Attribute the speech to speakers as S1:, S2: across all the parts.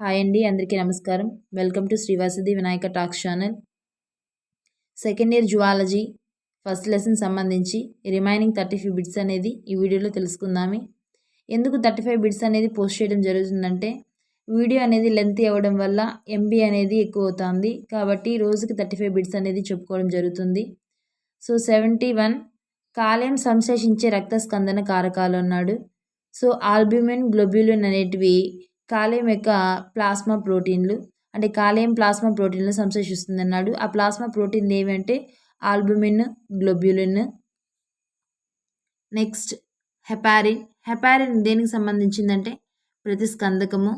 S1: Hi అండి అందరికీ నమస్కారం. Welcome to శ్రీవాసది Vinayaka talks channel. Second year zoology first lesson సంబంధించి రిమైనింగ్ థర్టీ ఫైవ్ బిట్స్ అనేది ఈ వీడియోలో తెలుసుకుందామే. ఎందుకు థర్టీ ఫైవ్ బిట్స్ అనేది పోస్ట్ చేయడం జరుగుతుందంటే వీడియో అనేది లెంత్ అవ్వడం వల్ల ఎంబీ అనేది ఎక్కువ అవుతుంది. కాబట్టి రోజుకి థర్టీ ఫైవ్ బిట్స్ అనేది చెప్పుకోవడం జరుగుతుంది. సో సెవెంటీ వన్ కాలేయం సంశ్లేషించే రక్త స్కందన కారకాలు అన్నాడు. సో ఆల్బ్యూమెన్ గ్లోబ్యూలిన్ అనేటివి కాలేయం యొక్క ప్లాస్మా ప్రోటీన్లు అంటే కాలేయం ప్లాస్మా ప్రోటీన్లు సంశ్లేషిస్తుంది అన్నాడు ఆ ప్లాస్మా ప్రోటీన్లు ఏమంటే albumin globulin next heparin. Heparin దేనికి సంబంధించిందంటే ప్రతిస్కందకము.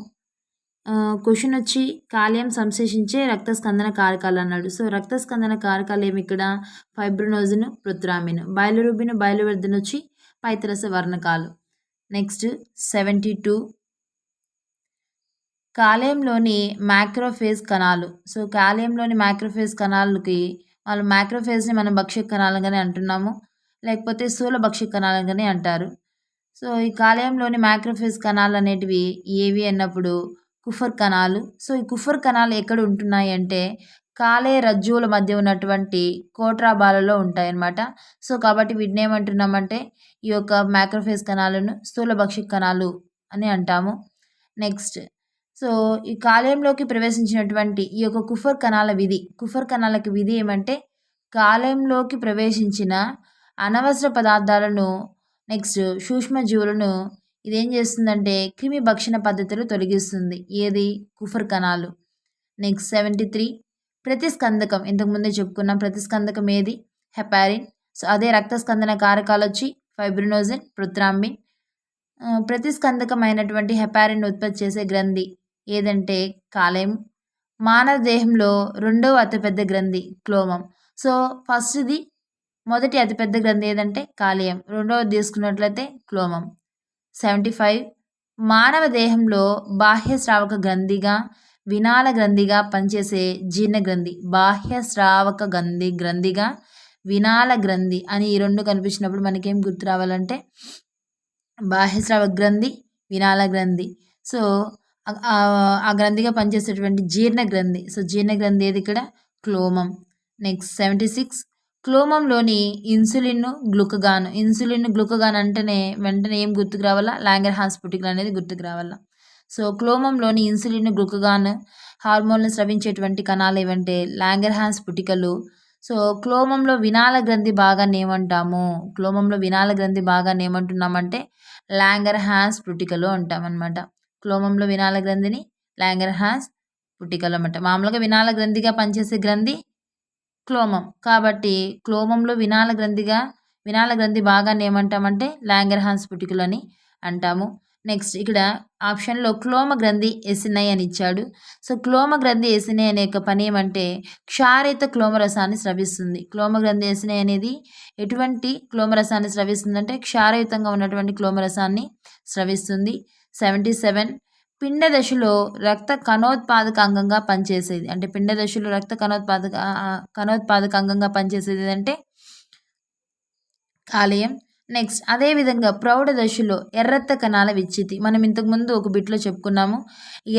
S1: క్వశ్చన్ వచ్చి కాలేయం సంశ్లేషించే రక్తస్కందన కారకాలు అన్నాడు. సో రక్తస్కందన కారకాలు ఏమి ఇక్కడ? ఫైబ్రోనోజిన్ పృత్రామిన్ బయలురుబిన్ బయలువర్ధన వచ్చి పైతరస వర్ణకాలు. నెక్స్ట్ సెవెంటీ టూ కాలేయంలోని మ్యాక్రోఫేజ్ కణాలు. సో కాలేయంలోని మ్యాక్రోఫేజ్ కణాలకి వాళ్ళు మ్యాక్రోఫేజ్ని మనం భక్ష్య కణాలుగానే అంటున్నాము. లేకపోతే స్థూల భక్ష్య కణాలుగానే అంటారు. సో ఈ కాలేయంలోని మ్యాక్రోఫేజ్ కణాలు అనేటివి ఏవి అన్నప్పుడు కుఫర్ కణాలు. సో ఈ కుఫర్ కణాలు ఎక్కడ ఉంటున్నాయి అంటే కాలే రజ్జువుల మధ్య ఉన్నటువంటి కోట్రాబాలలో ఉంటాయన్నమాట. సో కాబట్టి వీటిని ఏమంటున్నామంటే ఈ యొక్క మ్యాక్రోఫేజ్ కణాలను స్థూల భక్షిక కణాలు అని అంటాము. నెక్స్ట్ సో ఈ కాలేయంలోకి ప్రవేశించినటువంటి ఈ యొక్క కుఫర్ కణాల విధి కుఫర్ కణాలకి విధి ఏమంటే కాలేయంలోకి ప్రవేశించిన అనవసర పదార్థాలను నెక్స్ట్ సూక్ష్మజీవులను ఇదేం చేస్తుందంటే క్రిమి భక్షణ పద్ధతులు తొలగిస్తుంది. ఏది? కుఫర్ కణాలు. Next seventy three. ప్రతిస్కందకం ఇంతకుముందే చెప్పుకున్నాం ప్రతిస్కందకం ఏది? హెపారిన్. సో అదే రక్తస్కందన కారకాలు వచ్చి ఫైబ్రినోజన్ ప్రతిస్కందకం ప్రతిస్కందకమైనటువంటి హెపారిన్ ఉత్పత్తి చేసే గ్రంథి ఏదంటే కాలేయం మానవ దేహంలో రెండవ అతిపెద్ద గ్రంథి క్లోమం. సో ఫస్ట్ది మొదటి అతిపెద్ద గ్రంథి ఏదంటే కాలేయం రెండవది తీసుకున్నట్లయితే క్లోమం. Seventy five. మానవ దేహంలో బాహ్య స్రావక గ్రంథిగా వినాల గ్రంథిగా పనిచేసే జీర్ణ గ్రంథి బాహ్య శ్రావక గ్రంథి గ్రంథిగా వినాల గ్రంథి అని ఈ రెండు కనిపించినప్పుడు మనకేం గుర్తు రావాలంటే బాహ్య శ్రావక గ్రంథి వినాల గ్రంథి. సో ఆ గ్రంథిగా పనిచేసేటువంటి జీర్ణ గ్రంథి. సో జీర్ణ గ్రంథి ఏది ఇక్కడ? క్లోమం. నెక్స్ట్ సెవెంటీ సిక్స్ క్లోమంలోని ఇన్సులిన్ గ్లుకగాన్. ఇన్సులిన్ గ్లుకగాన్ అంటేనే వెంటనే ఏం గుర్తుకు రావాలా? లాంగర్ హాస్పిటల్ అనేది గుర్తుకు రావాలా? సో క్లోమంలోని ఇన్సులిన్ గ్లుకగాన్ హార్మోన్లు స్రవించేటువంటి కణాలు ఏవంటే? లాంగర్ హాన్స్ పుటికలు. సో క్లోమంలో వినాల గ్రంథి భాగాన్ని ఏమంటాము? క్లోమంలో వినాల గ్రంథి భాగాన్ని ఏమంటున్నామంటే? లాంగర్ హ్యాన్స్ పుటికలు అంటామన్నమాట. క్లోమంలో వినాల గ్రంథిని లాంగర్హాస్ పుట్టికలు అనమాట మామూలుగా వినాల గ్రంథిగా పనిచేసే గ్రంథి క్లోమం. కాబట్టి క్లోమంలో వినాల గ్రంథిగా వినాల గ్రంథి భాగాన్ని ఏమంటామంటే లాంగర్హాన్స్ పుటికలు అని అంటాము. నెక్స్ట్ ఇక్కడ ఆప్షన్లో క్లోమ గ్రంథి ఎసినై అని ఇచ్చాడు. సో క్లోమ గ్రంథి ఎసినై అనే యొక్క పని ఏమంటే క్షారిత క్లోమరసాన్ని స్రవిస్తుంది. క్లోమ గ్రంథి ఎసినై అనేది ఎటువంటి క్లోమరసాన్ని స్రవిస్తుందంటే క్షారయుతంగా ఉన్నటువంటి క్లోమరసాన్ని స్రవిస్తుంది. సెవెంటీ సెవెన్ పిండ దశలో రక్త కణోత్పాదక అంగంగా పనిచేసేది. అంటే పిండ దశలో రక్త కణోత్పాదక కణోత్పాదక అంగంగా పనిచేసేది అంటే కాలేయం. నెక్స్ట్ అదేవిధంగా ప్రౌఢ దశలో ఎర్రత్త కణాల విచ్చిత్తి మనం ఇంతకుముందు ఒక బిట్లో చెప్పుకున్నాము.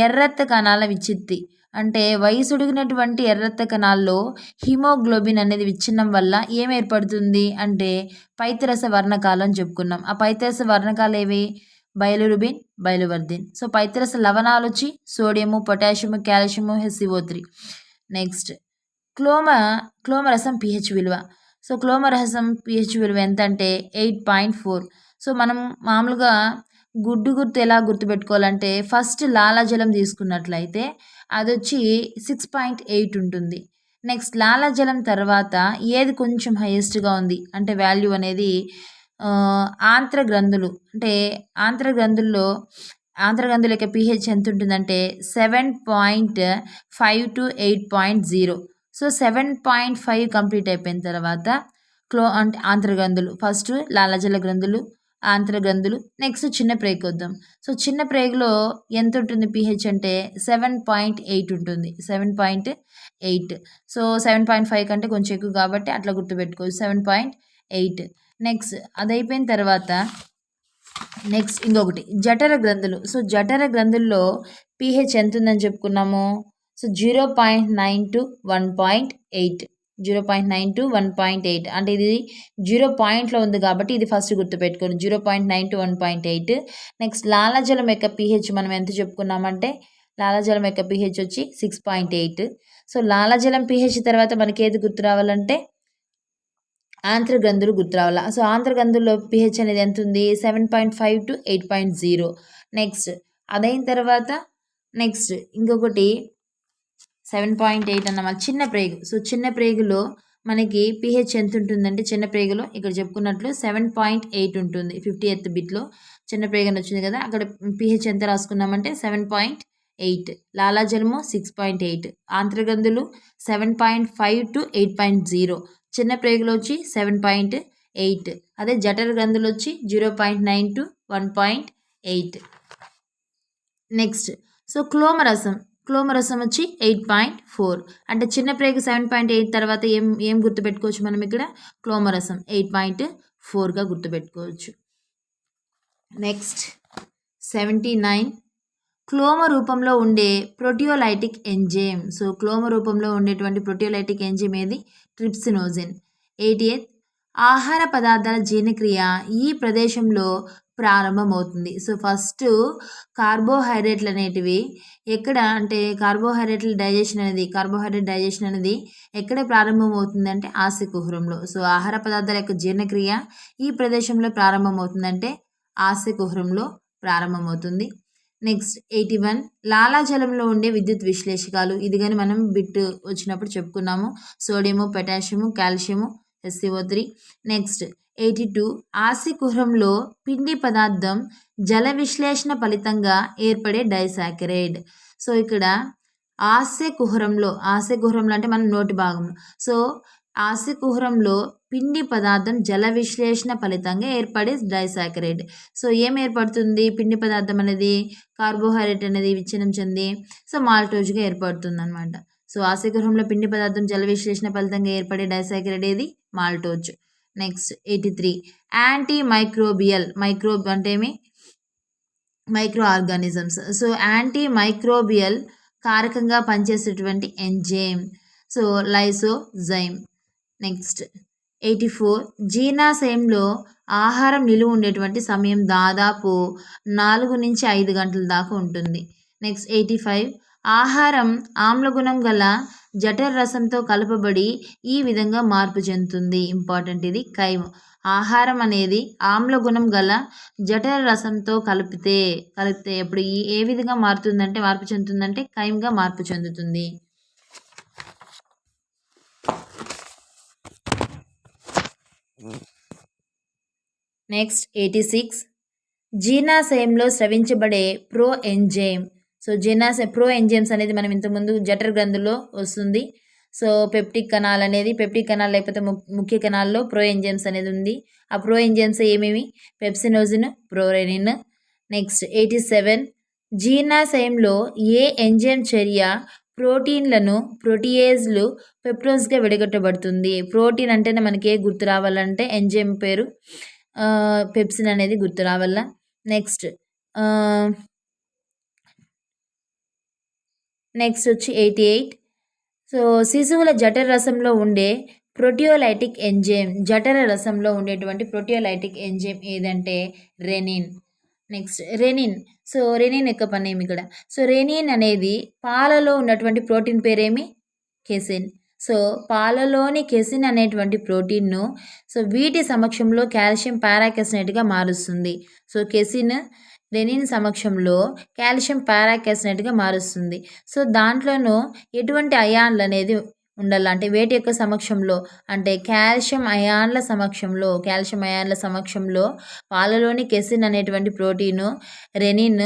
S1: ఎర్రత్త కణాల విచ్చిత్తి అంటే వయసుడిగినటువంటి ఎర్రత్త కణాల్లో హిమోగ్లోబిన్ అనేది విచ్ఛిన్నం వల్ల ఏం ఏర్పడుతుంది? అంటే పైతరస వర్ణకాలు అని చెప్పుకున్నాం. ఆ పైతరస వర్ణకాలు ఏవి? బయలురుబిన్ బయలువర్దిన్ సో పైతరస లవణాలు వచ్చి sodium potassium calcium HCO three next క్లోమ క్లోమరసం పిహెచ్ విలువ. సో క్లోమరసం పిహెచ్ విలువ ఎంత అంటే ఎయిట్ పాయింట్ ఫోర్. సో మనం మామూలుగా గుడ్డు గుర్తు ఎలా గుర్తుపెట్టుకోవాలంటే ఫస్ట్ లాలాజలం తీసుకున్నట్లయితే అది వచ్చి సిక్స్ పాయింట్ ఎయిట్ ఉంటుంది. నెక్స్ట్ లాలాజలం తర్వాత ఏది కొంచెం హైయెస్ట్గా ఉంది? అంటే వాల్యూ అనేది ఆంత్ర గ్రంథులు. అంటే ఆంత్ర గ్రంథుల్లో ఆంత్ర గ్రంథుల యొక్క పిహెచ్ ఎంత ఉంటుందంటే seven point five to eight point zero. So seven point five complete అయిపోయిన తర్వాత క్లో అంటే ఆంత్ర గ్రంథులు. ఫస్ట్ లాలజల గ్రంథులు ఆంత్ర గ్రంథులు నెక్స్ట్ చిన్న ప్రేగ్ వద్దాం. సో చిన్న ప్రేగులో ఎంత ఉంటుంది పిహెచ్ అంటే సెవెన్ పాయింట్ ఎయిట్ ఉంటుంది. Seven point eight. So seven point five కంటే కొంచెం ఎక్కువ కాబట్టి అట్లా గుర్తుపెట్టుకోవచ్చు సెవెన్ పాయింట్ ఎయిట్. నెక్స్ట్ అది అయిపోయిన తర్వాత నెక్స్ట్ ఇంకొకటి జఠర గ్రంథులు. సో జఠర గ్రంథుల్లో పీహెచ్ ఎంత ఉందని చెప్పుకున్నాము. So zero point nine to one point eight. Zero point nine to one point eight. అంటే ఇది జీరో పాయింట్లో ఉంది కాబట్టి ఇది ఫస్ట్ గుర్తుపెట్టుకోండి. Zero point nine to one point eight. Next లాలాజలం యొక్క పీహెచ్ మనం ఎంత చెప్పుకున్నామంటే లాలాజలం యొక్క పీహెచ్ వచ్చి సిక్స్ పాయింట్ ఎయిట్. సో లాలాజలం పీహెచ్ తర్వాత మనకి ఏది గుర్తు రావాలంటే ఆంధ్రగంధులు గుర్తురావాలా సో ఆంధ్రగంధుల్లో పిహెచ్ అనేది ఎంత ఉంది seven point five to eight point zero next అదైన తర్వాత నెక్స్ట్ ఇంకొకటి సెవెన్ పాయింట్ ఎయిట్ అన్నమాట. చిన్న ప్రేగు. సో చిన్న ప్రేగులో మనకి పిహెచ్ ఎంత ఉంటుందంటే చిన్న ప్రేగులో ఇక్కడ చెప్పుకున్నట్లు సెవెన్ పాయింట్ ఎయిట్ ఉంటుంది. ఫిఫ్టీ ఎత్ బిట్లో చిన్న ప్రేగని వచ్చింది కదా అక్కడ పిహెచ్ ఎంత రాసుకున్నామంటే సెవెన్ పాయింట్ ఎయిట్ లాలాజలము six point eight ఆంధ్రగంధులు seven point five to eight point zero చిన్న ప్రేగులు వచ్చి సెవెన్ పాయింట్ ఎయిట్. అదే జఠర గ్రంథులు వచ్చి zero point nine to one point eight. Next. So క్లోమరసం. క్లోమరసం వచ్చి ఎయిట్ పాయింట్ ఫోర్. అంటే చిన్న ప్రేగు సెవెన్ పాయింట్ ఎయిట్ తర్వాత ఏం ఏం గుర్తుపెట్టుకోవచ్చు మనం ఇక్కడ? క్లోమరసం. ఎయిట్ పాయింట్ ఫోర్గా గుర్తుపెట్టుకోవచ్చు. నెక్స్ట్. సెవెంటీ నైన్ క్లోమ రూపంలో ఉండే ప్రోటియోలైటిక్ ఎంజైమ్. సో క్లోమ రూపంలో ఉండేటువంటి ప్రోటియోలైటిక్ ఎంజైమ్ ఏది? ట్రిప్సినోజిన్ ఎయిటీ ఎయిత్ ఆహార పదార్థాల జీర్ణక్రియ ఈ ప్రదేశంలో ప్రారంభమవుతుంది. సో ఫస్ట్ కార్బోహైడ్రేట్లు అనేటివి ఎక్కడ అంటే కార్బోహైడ్రేట్ల డైజెషన్ అనేది కార్బోహైడ్రేట్ డైజెషన్ అనేది ఎక్కడ ప్రారంభమవుతుంది అంటే ఆశకుహరంలో సో ఆహార పదార్థాల యొక్క జీర్ణక్రియ ఈ ప్రదేశంలో ప్రారంభమవుతుందంటే ఆశకుహరంలో ప్రారంభమవుతుంది. నెక్స్ట్ ఎయిటీ వన్ లాలాజలంలో ఉండే విద్యుత్ విశ్లేషకాలు. ఇది కానీ మనం బిట్ వచ్చినప్పుడు చెప్పుకున్నాము. Sodium potassium calcium SCO three. Next eighty two ఆసికుహరంలో పిండి పదార్థం జల విశ్లేషణ ఫలితంగా ఏర్పడే డైసాకరైడ్. సో ఇక్కడ ఆస్య కుహరంలో ఆస్య కుహరంలో అంటే మన నోటి భాగం సో ఆస్య కుహరంలో పిండి పదార్థం జల విశ్లేషణ ఫలితంగా ఏర్పడే డైసాకరేట్. సో ఏం ఏర్పడుతుంది? పిండి పదార్థం అనేది కార్బోహైడ్రేట్ అనేది విచ్ఛిన్నం చెంది సో మాల్టోజ్గా ఏర్పడుతుంది అనమాట సో ఆశగృహంలో పిండి పదార్థం జల విశ్లేషణ ఫలితంగా ఏర్పడే డైసాకరేట్ ఏది? Maltose. Next eighty three. Antimicrobial microbe అంటే ఏమి? Microorganisms so antimicrobial కారకంగా పనిచేసేటువంటి enzyme. So lysozyme. Next eighty four. జీర్ణాశయంలో ఆహారం నిలువ ఉండేటువంటి సమయం దాదాపు నాలుగు నుంచి ఐదు గంటల దాకా ఉంటుంది. Next eighty five. ఆహారం ఆమ్లగుణం గల జఠర రసంతో కలపబడి ఈ విధంగా మార్పు చెందుతుంది. ఇంపార్టెంట్ ఇది. కైమ్ ఆహారం అనేది ఆమ్లగుణం గల జఠర రసంతో కలిపితే కలిపితే ఇప్పుడు ఈ ఏ విధంగా మారుతుందంటే మార్పు చెందుతుందంటే కైమ్గా మార్పు చెందుతుంది. నెక్స్ట్ ఎయిటీ సిక్స్ జీర్ణాశయంలో స్రవించబడే ప్రో ఎంజైమ్ సో జీర్ణాశయ ప్రో ఎంజైమ్స్ అనేది మనం ఇంతకుముందు జఠర గ్రంథుల్లో వస్తుంది. సో పెప్టిక్ కణాలు అనేది పెప్టిక్ కణాలు లేకపోతే ముఖ్య కణాల్లో ప్రో ఎంజైమ్స్ అనేది ఉంది. ఆ ప్రో ఎంజైమ్స్ ఏమేమి? Pepsinogen prorennin next eighty seven జీర్ణాశయంలో ఏ ఎంజైమ్ చర్య ప్రోటీన్లను ప్రోటీయేజ్లు పెప్టోన్స్గా విడగొట్టబడుతుంది? ప్రోటీన్ అంటేనే మనకి ఏ గుర్తు రావాలంటే ఎంజైమ్ పేరు. పెప్సిన్ అనేది గుర్తు రావాల నెక్స్ట్ నెక్స్ట్ వచ్చి ఎయిటీ ఎయిట్. సో శిశువుల జఠర రసంలో ఉండే ప్రోటియోలైటిక్ ఎంజైమ్ జఠర రసంలో ఉండేటువంటి ప్రోటియోలైటిక్ ఎంజైమ్ ఏదంటే rennin. Next rennin. So rennin యొక్క పని ఏమి ఇక్కడ? సో రెనిన్ అనేది పాలలో ఉన్నటువంటి ప్రోటీన్ పేరేమి? కెసిన్. సో పాలలోని కెసిన్ అనేటువంటి ప్రోటీన్ను సో వీటి సమక్షంలో కాల్షియం పారాకెసినేట్గా మారుస్తుంది. సో కెసిన్ రెనిన్ సమక్షంలో కాల్షియం పారాకెసినేట్గా మారుస్తుంది. సో దాంట్లోనూ ఎటువంటి అయాన్లు అనేది ఉండాలి? అంటే వేటి యొక్క సమక్షంలో? అంటే కాల్షియం అయాన్ల సమక్షంలో కాల్షియం అయాన్ల సమక్షంలో పాలలోని కెసిన్ అనేటువంటి ప్రోటీను రెనిన్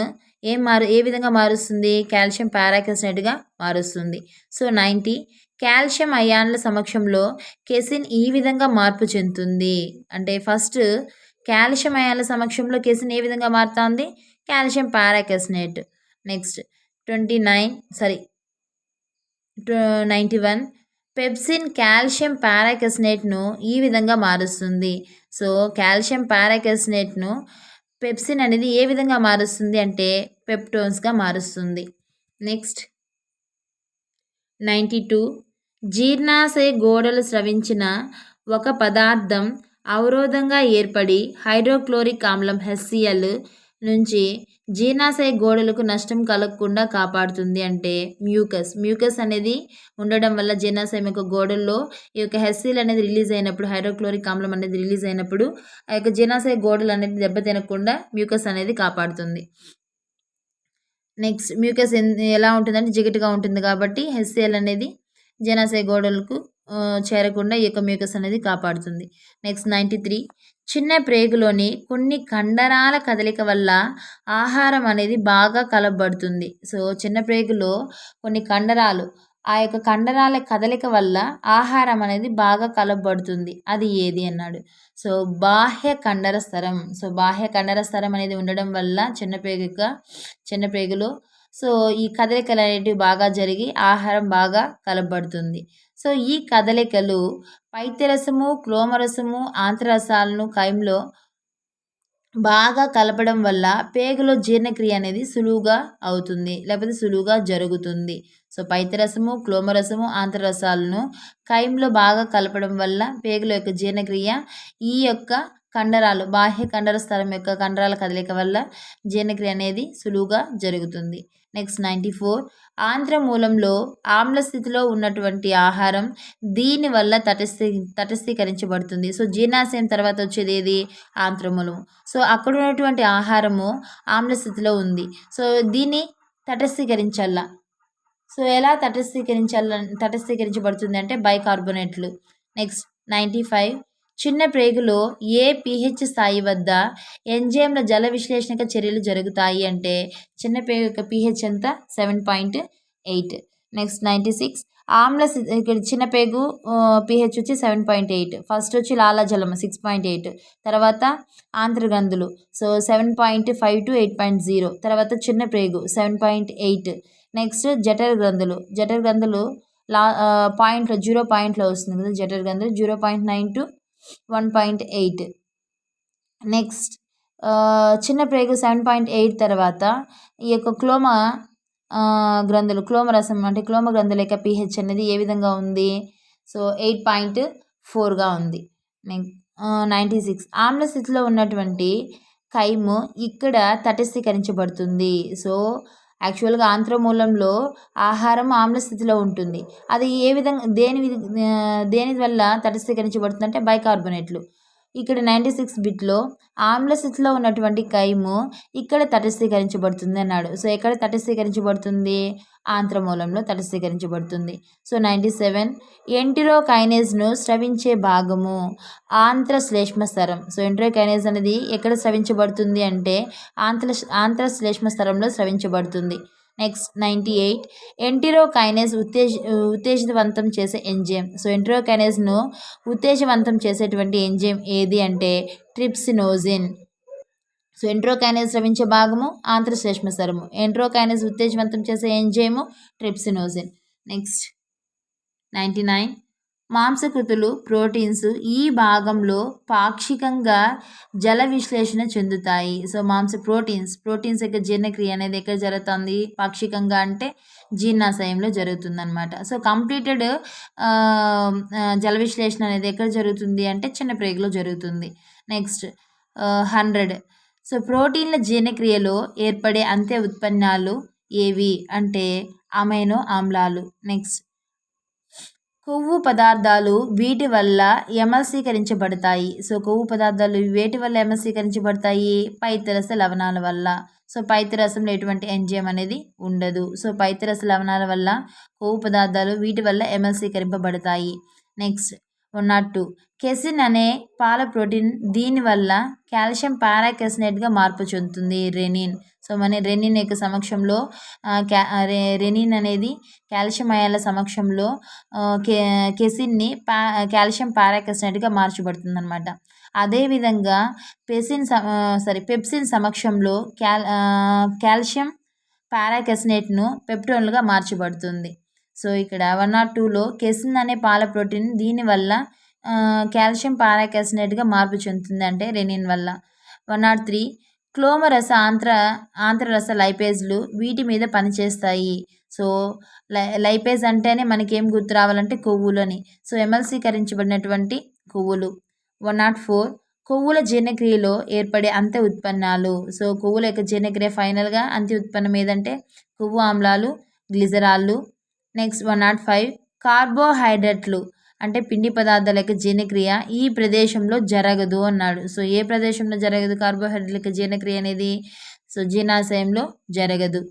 S1: ఏం మారు ఏ విధంగా మారుస్తుంది? కాల్షియం పారాకెసినేట్గా మారుస్తుంది. సో నైంటీ కాల్షియం అయాన్ల సమక్షంలో కెసిన్ ఈ విధంగా మార్పు చెందుతుంది. అంటే ఫస్ట్ కాల్షియం అయాన్ల సమక్షంలో కెసిన్ ఏ విధంగా మారుతుంది? Calcium paracaseinate next twenty nine sorry ninety one pepsin calcium పారాకెసినేట్ను ఈ విధంగా మారుస్తుంది. సో కాల్షియం పారాకెసినేట్ను పెప్సిన్ అనేది ఏ విధంగా మారుస్తుంది అంటే పెప్టోన్స్గా మారుస్తుంది. Next ninety two. జీర్ణాశయ గోడలు స్రవించిన ఒక పదార్థం అవరోధంగా ఏర్పడి హైడ్రోక్లోరిక్ ఆమ్లం హెచ్సిఎల్ నుంచి జీర్ణాశయ గోడలకు నష్టం కలగకుండా కాపాడుతుంది అంటే మ్యూకస్. మ్యూకస్ అనేది ఉండడం వల్ల జీర్ణాశయం యొక్క గోడల్లో ఈ యొక్క హెస్సీల్ అనేది రిలీజ్ అయినప్పుడు హైడ్రోక్లోరిక్ ఆమ్లం అనేది రిలీజ్ అయినప్పుడు ఆ యొక్క జీర్ణాశయ గోడలు అనేది దెబ్బతినకుండా మ్యూకస్ అనేది కాపాడుతుంది. నెక్స్ట్ మ్యూకస్ ఎలా ఉంటుందంటే జిగటుగా ఉంటుంది కాబట్టి హెచ్సిఎల్ అనేది జనాశయ గోడలకు చేరకుండా ఈ యొక్క మ్యూకస్ అనేది కాపాడుతుంది. Next ninety three. చిన్న ప్రేగులోని కొన్ని కండరాల కదలిక వల్ల ఆహారం అనేది బాగా కలపబడుతుంది సో చిన్న ప్రేగులో కొన్ని కండరాలు ఆ యొక్క కండరాల కదలిక వల్ల ఆహారం అనేది బాగా కలపబడుతుంది. అది ఏది అన్నాడు. సో బాహ్య కండర స్థరం సో బాహ్య కండర స్థరం అనేది ఉండడం వల్ల చిన్న ప్రేగుగా చిన్న సో ఈ కదలికలు అనేటివి బాగా జరిగి ఆహారం బాగా కలపబడుతుంది. సో ఈ కదలికలు పైత్యరసము క్లోమరసము ఆంత్రరసాలను కైమ్లో బాగా కలపడం వల్ల పేగులో జీర్ణక్రియ అనేది సులువుగా అవుతుంది. లేకపోతే సులువుగా జరుగుతుంది. సో పైతరసము క్లోమరసము ఆంధ్రరసాలను కైమ్లో బాగా కలపడం వల్ల పేగుల యొక్క జీర్ణక్రియ ఈ యొక్క కండరాలు బాహ్య కండర స్థలం యొక్క కండరాల కదలిక వల్ల జీర్ణక్రియ అనేది సులువుగా జరుగుతుంది. Next ninety four. ఆంధ్రమూలంలో ఆమ్ల స్థితిలో ఉన్నటువంటి ఆహారం దీనివల్ల తటస్థీ తటస్థీకరించబడుతుంది. సో జీర్ణాశయం తర్వాత వచ్చేది ఏది? ఆంధ్రమూలం సో అక్కడ ఉన్నటువంటి ఆహారము ఆమ్ల స్థితిలో ఉంది. సో దీన్ని తటస్థీకరించాల సో ఎలా తటస్థీకరించాల తటస్థీకరించబడుతుంది అంటే బైకార్బోనేట్లు. Next ninety five. చిన్న ప్రేగులో ఏ పిహెచ్ స్థాయి వద్ద ఎంజైమ్ల జల విశ్లేషణక చర్యలు జరుగుతాయి అంటే చిన్న ప్రేగు యొక్క పిహెచ్ ఎంత? Seven point eight. Next ninety six. ఆమ్ల ఇక్కడ చిన్న పేగు పిహెచ్ వచ్చి సెవెన్ పాయింట్ ఎయిట్. ఫస్ట్ వచ్చి లాలాజలం సిక్స్ పాయింట్ ఎయిట్. తర్వాత ఆంధ్రగంధులు so seven point five to eight point zero. తర్వాత చిన్న ప్రేగు సెవెన్ పాయింట్ ఎయిట్. నెక్స్ట్ జఠర్ గ్రంథులు. జఠర్ గ్రంథులు లా పాయింట్లో జీరో పాయింట్లో వస్తుంది కదా జఠర్ గ్రంథులు. Zero point nine to one point eight. Next చిన్న ప్రేగు సెవెన్ పాయింట్ ఎయిట్ తర్వాత ఈ యొక్క క్లోమ గ్రంథులు క్లోమ రసం అంటే క్లోమ గ్రంథుల యొక్క పిహెచ్ అనేది ఏ విధంగా ఉంది? సో ఎయిట్ పాయింట్ ఫోర్గా ఉంది. Ninety six. ఆమ్ల స్థితిలో ఉన్నటువంటి కైము ఇక్కడ తటస్థీకరించబడుతుంది. సో యాక్చువల్గా ఆంత్రమూలంలో ఆహారం ఆమ్ల స్థితిలో ఉంటుంది. అది ఏ విధంగా దేని దేని వల్ల తటస్థీకరించబడుతుందంటే బైకార్బోనేట్లు. ఇక్కడ నైంటీ సిక్స్ బిట్లో ఆమ్ల స్థితిలో ఉన్నటువంటి కైము ఇక్కడ తటస్థీకరించబడుతుంది అన్నాడు. సో ఎక్కడ తటస్థీకరించబడుతుంది? ఆంత్రమూలంలో తటస్థీకరించబడుతుంది. సో నైంటీ సెవెన్ ఎంటిరో కైనేజ్ను స్రవించే భాగము ఆంత్ర శ్లేష్మ స్థరం సో ఎంటిరో కైనేజ్ అనేది ఎక్కడ స్రవించబడుతుంది అంటే ఆంత్ర ఆంత్ర శ్లేష్మస్తరంలో స్రవించబడుతుంది. Next ninety eight. ఎంటిరోకైనేస్ ఉత్తేజ ఉత్తేజితవంతం చేసే ఎంజైమ్. సో ఎంటిరోకైనేస్ను ఉత్తేజవంతం చేసేటువంటి ఎంజైమ్ ఏది అంటే ట్రిప్సినోజిన్. సో ఎంట్రోకైనేజ్ స్రవించే భాగము ఆంధ్రశ్లేష్మసరము ఎంట్రోకైనేజ్ ఉత్తేజవంతం చేసే enzyme trypsinogen. Next ninety nine. మాంసకృతులు ప్రోటీన్స్ ఈ భాగంలో పాక్షికంగా జల విశ్లేషణ చెందుతాయి. సో మాంస ప్రోటీన్స్ ప్రోటీన్స్ యొక్క జీర్ణక్రియ అనేది ఎక్కడ జరుగుతుంది? పాక్షికంగా అంటే జీర్ణాశయంలో జరుగుతుందన్నమాట. సో కంప్లీటెడ్ జల విశ్లేషణ అనేది ఎక్కడ జరుగుతుంది అంటే చిన్న ప్రేగులో జరుగుతుంది. Next hundred. సో ప్రోటీన్ల జీర్ణక్రియలో ఏర్పడే అంత్య ఉత్పన్నాలు ఏవి? అంటే అమైనో ఆమ్లాలు. నెక్స్ట్ కొవ్వు పదార్థాలు వీటి వల్ల ఎమల్సీకరించబడతాయి. సో కొవ్వు పదార్థాలు వేటి వల్ల ఎమల్సీకరించబడతాయి? పైతరస లవణాల వల్ల. సో పైతరసంలో ఎటువంటి ఎంజిఎం అనేది ఉండదు. సో పైతరస లవణాల వల్ల కొవ్వు పదార్థాలు వీటి వల్ల ఎమల్సీకరింపబడతాయి. నెక్స్ట్ వన్ నాట్ కెసిన్ అనే పాల ప్రోటీన్ దీనివల్ల కాల్షియం పారాకెసినేట్గా మార్పు చెందుతుంది. రెనిన్. సో మన రెనిన్ యొక్క సమక్షంలో క్యా రెనిన్ అనేది కాల్షియం అయాల సమక్షంలో కె కెసిన్ని పా కాల్షియం పారాకెసినేట్గా మార్చబడుతుంది అనమాట అదేవిధంగా పెసిన్ సారీ పెప్సిన్ సమక్షంలో క్యాల్ కాల్షియం పారాకెసినేట్ను పెప్టోన్లుగా మార్చబడుతుంది. సో ఇక్కడ వన్ నాట్ టూలో కెసిన్ అనే పాల ప్రోటీన్ దీనివల్ల కాల్షియం పారాకాసినేట్గా మార్పు చెందుతుంది అంటే రెనిన్ వల్ల. వన్ నాట్ త్రీ క్లోమరస ఆంత్ర ఆంత్రరస లైపేజ్లు వీటి మీద పనిచేస్తాయి. సో లై లైపేజ్ అంటేనే మనకేం గుర్తు రావాలంటే కొవ్వులు అని. సో ఎమల్సీకరించబడినటువంటి కొవ్వులు. వన్ నాట్ ఫోర్ కొవ్వుల జీర్ణక్రియలో ఏర్పడే అంత్య ఉత్పన్నాలు. సో కొవ్వుల యొక్క జీర్ణక్రియ ఫైనల్గా అంత్య ఉత్పన్నం ఏదంటే కొవ్వు ఆమ్లాలు గ్లిజరాళ్ళు. నెక్స్ట్ వన్ నాట్ ఫైవ్ కార్బోహైడ్రేట్లు. అంటే పిండి పదార్థాల యొక్క జీర్ణక్రియ ఈ ప్రదేశంలో జరగదు అన్నాడు. సో ఏ ప్రదేశంలో జరగదు? కార్బోహైడ్రేట్లకు జీర్ణక్రియ అనేది సో జీర్ణాశయంలో జరగదు.